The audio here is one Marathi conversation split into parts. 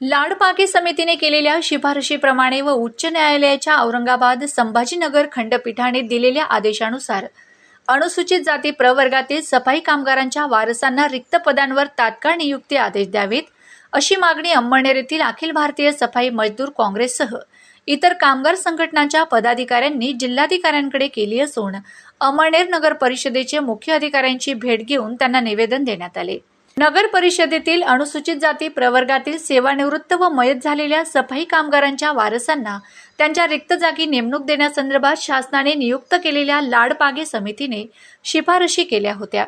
लाडपाके समितीने केलेल्या शिफारशीप्रमाणे व उच्च न्यायालयाच्या औरंगाबाद संभाजीनगर खंडपीठाने दिलेल्या आदेशानुसार अनुसूचित जाती प्रवर्गातील सफाई कामगारांच्या वारसांना रिक्त पदांवर तात्काळ नियुक्ती आदेश द्यावेत अशी मागणी अंमळनेर येथील अखिल भारतीय सफाई मजदूर काँग्रेससह इतर कामगार संघटनांच्या पदाधिकाऱ्यांनी जिल्हाधिकाऱ्यांकडे केली असून अमळनेर नगर परिषदेचे मुख्य अधिकाऱ्यांची भेट घेऊन त्यांना निवेदन देण्यात आले. नगर परिषदेतील अनुसूचित जाती प्रवर्गातील सेवानिवृत्त व मयत झालेल्या सफाई कामगारांच्या वारसांना त्यांच्या रिक्त जागी नेमणूक देण्यासंदर्भात शासनाने नियुक्त केलेल्या लाडपागे समितीने शिफारशी केल्या होत्या.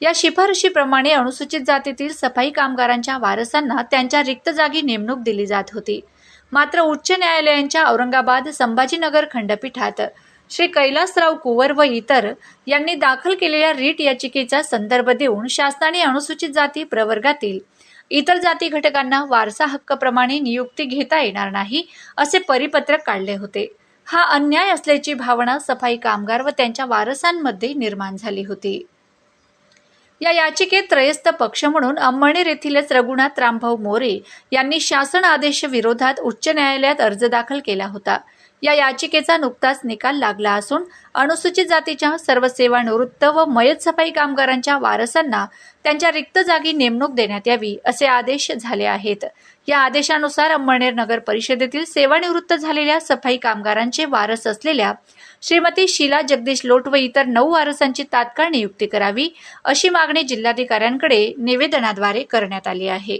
या शिफारशीप्रमाणे अनुसूचित जातीतील सफाई कामगारांच्या वारसांना त्यांच्या रिक्त जागी नेमणूक दिली जात होती. मात्र उच्च न्यायालयांच्या औरंगाबाद संभाजीनगर खंडपीठात श्री कैलासराव कुवर व इतर यांनी दाखल केलेल्या रीट याचिकेचा संदर्भ देऊन शासनाने अनुसूचित जाती प्रवर्गातील इतर जाती घटकांना वारसा हक्कप्रमाणे नियुक्ती घेता येणार नाही असे परिपत्रक काढले होते. हा अन्याय असल्याची भावना सफाई कामगार व त्यांच्या वारसांमध्ये निर्माण झाली होती. या याचिकेत त्रयस्थ पक्ष म्हणून अंमळनेर येथीलच रघुनाथ रामभाऊ मोरे यांनी शासन आदेश विरोधात उच्च न्यायालयात अर्ज दाखल केला होता. या याचिकेचा नुकताच निकाल लागला असून अनुसूचित जातीच्या सर्व सेवानिवृत्त व मयत सफाई कामगारांच्या वारसांना त्यांच्या रिक्त जागी नेमणूक देण्यात यावी असे आदेश झाले आहेत. या आदेशानुसार अंमळनेर नगर परिषदेतील सेवानिवृत्त झालेल्या सफाई कामगारांचे वारस असलेल्या श्रीमती शीला जगदीश लोट व इतर नऊ वारसांची तात्काळ नियुक्ती करावी अशी मागणी जिल्हाधिकाऱ्यांकडे निवेदनाद्वारे करण्यात आली आहे.